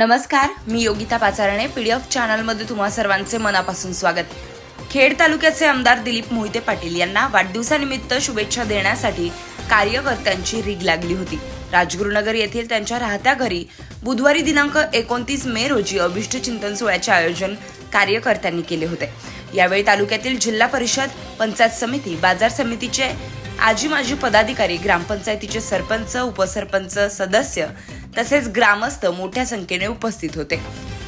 नमस्कार मी योगिता पाचारणे पीडीएफ चॅनलमध्ये तुम्हा सर्वांचे मनापासून स्वागत. खेड तालुक्याचे आमदार दिलीप मोहिते पाटील यांना वाढदिवसानिमित्त शुभेच्छा देण्यासाठी कार्यकर्त्यांची रीग लागली होती. राजगुरुनगर येथील त्यांच्या राहत्या घरी बुधवारी दिनांक एकोणतीस मे रोजी अभिष्ट चिंतन सोहळ्याचे आयोजन कार्यकर्त्यांनी केले होते. यावेळी तालुक्यातील जिल्हा परिषद पंचायत समिती बाजार समितीचे आजी माजी पदाधिकारी ग्रामपंचायतीचे सरपंच उपसरपंच सदस्य तसेच ग्रामस्थ मोठ्या संख्येने उपस्थित होते.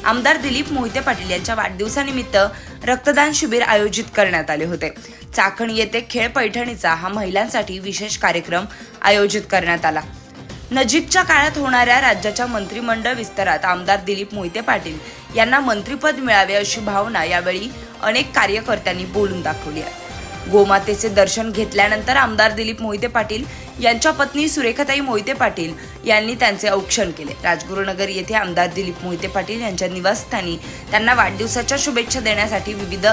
आमदार दिलीप मोहिते पाटील यांच्या वाढदिवसानिमित्त रक्तदान शिबिर आयोजित करण्यात आले होते. चाकण येथे खेळ पैठणीचा हा महिलांसाठी विशेष कार्यक्रम आयोजित करण्यात आला. नजीकच्या काळात होणाऱ्या राज्याच्या मंत्रिमंडळ विस्तारात आमदार दिलीप मोहिते पाटील यांना मंत्रिपद मिळावे अशी भावना यावेळी अनेक कार्यकर्त्यांनी बोलून दाखवली आहे. गोमातेचे दर्शन घेतल्यानंतर आमदार दिलीप मोहिते पाटील यांच्या पत्नी सुरेखाताई मोहिते पाटील यांनी त्यांचे औक्षण केले. राजगुरुनगर येथे आमदार दिलीप मोहिते पाटील यांच्या निवासस्थानी त्यांना वाढदिवसाच्या शुभेच्छा देण्यासाठी विविध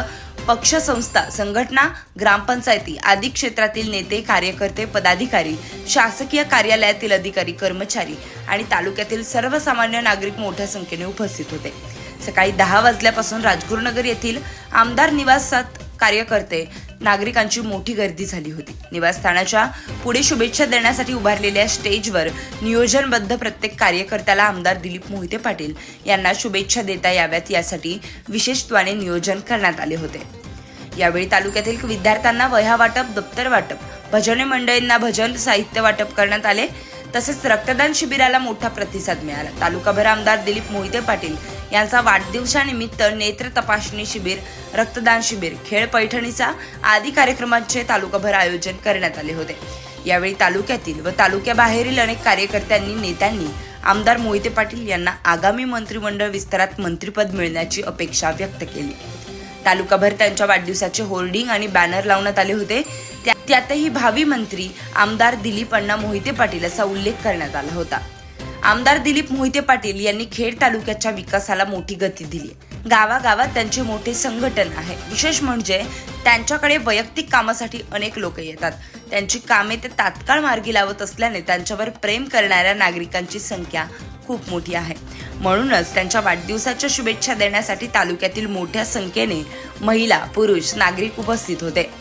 पक्ष संस्था संघटना ग्रामपंचायती आदी क्षेत्रातील नेते कार्यकर्ते पदाधिकारी शासकीय कार्यालयातील अधिकारी कर्मचारी आणि तालुक्यातील सर्वसामान्य नागरिक मोठ्या संख्येने उपस्थित होते. सकाळी दहा वाजल्यापासून राजगुरुनगर येथील आमदार निवासात कार्यकर्ते नागरिकांची मोठी गर्दी झाली होती. निवासस्थानाच्या पुढे शुभेच्छा देण्यासाठी उभारलेल्या स्टेजवर नियोजनबद्ध प्रत्येक कार्यकर्त्याला आमदार दिलीप मोहिते पाटील यांना शुभेच्छा देता याव्यात यासाठी विशेषत्वाने नियोजन करण्यात आले होते. यावेळी तालुक्यातील विद्यार्थ्यांना वह्या वाटप दप्तर वाटप भजने मंडळींना भजन साहित्य वाटप करण्यात आले. तसेच रक्तदान शिबिराला मोठा प्रतिसाद मिळाला. तालुकाभर आमदार दिलीप मोहिते पाटील यांचा वाढदिवसानिमित्त नेत्र तपासणी शिबिर रक्तदान शिबिर खेळ पैठणीचा आदी कार्यक्रमांचे तालुकाभर आयोजन करण्यात आले होते. यावेळी तालुक्यातील व तालुक्याबाहेरील अनेक कार्यकर्त्यांनी नेत्यांनी आमदार मोहिते पाटील यांना आगामी मंत्रिमंडळ विस्तारात मंत्रिपद मिळण्याची अपेक्षा व्यक्त केली. तालुकाभर त्यांच्या वाढदिवसाचे होर्डिंग आणि बॅनर लावण्यात आले होते. त्या- त्यातही भावी मंत्री आमदार दिलीप अण्णा मोहिते पाटील असा उल्लेख करण्यात आला होता. आमदार दिलीप मोहिते पाटील यांनी खेड तालुक्याच्या विकासाला मोठी गती दिली. गावागावात त्यांचे मोठे संघटन आहे. विशेष म्हणजे त्यांच्याकडे वैयक्तिक कामासाठी अनेक लोक येतात. त्यांची कामे ते तात्काळ मार्गी लावत असल्याने त्यांच्यावर प्रेम करणाऱ्या नागरिकांची संख्या खूप मोठी आहे. म्हणूनच त्यांच्या वाढदिवसाच्या शुभेच्छा देण्यासाठी तालुक्यातील मोठ्या संख्येने महिला पुरुष नागरिक उपस्थित होते.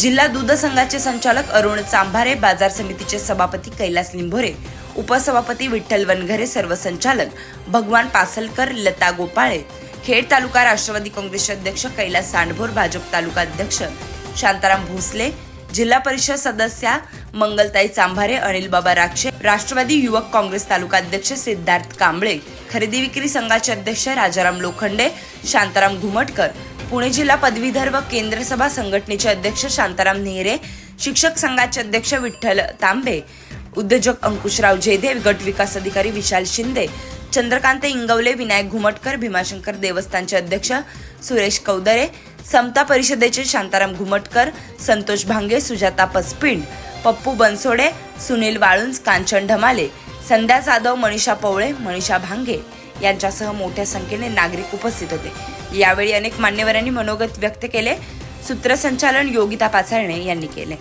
जिल्हा दूध संघाचे संचालक अरुण चांभारे बाजार समितीचे सभापती कैलास लिंभोरे उपसभापती विठ्ठल वनघरे सर्व संचालक भगवान पासलकर लता गोपाळे खेड तालुका राष्ट्रवादी काँग्रेसचे अध्यक्ष कैलास सांडभोर भाजप तालुका अध्यक्ष शांताराम भोसले जिल्हा परिषद सदस्या मंगलताई चांभारे अनिल बाबा राक्षे राष्ट्रवादी युवक काँग्रेस तालुका अध्यक्ष सिद्धार्थ कांबळे खरेदी विक्री संघाचे अध्यक्ष राजाराम लोखंडे शांताराम घुमटकर पुणे जिल्हा पदवीधर व केंद्र सभा संघटनेचे अध्यक्ष शांताराम नेहरे शिक्षक संघाचे अध्यक्ष विठ्ठल तांबे उद्योजक अंकुशराव जयदेव गट विकास अधिकारी विशाल शिंदे चंद्रकांत इंगवले विनायक घुमटकर भीमाशंकर देवस्थानचे अध्यक्ष सुरेश कौदरे समता परिषदेचे शांताराम घुमटकर संतोष भांगे सुजाता पसपिंड पप्पू बनसोडे सुनील वाळुंज कांचन ढमाले संध्या जाधव मनीषा पवळे मनीषा भांगे. यांच्यासह मोठ्या संख्येने नागरिक उपस्थित होते. यावेळी अनेक मान्यवरांनी मनोगत व्यक्त केले. सूत्रसंचालन योगिता पाचारणे यांनी केले.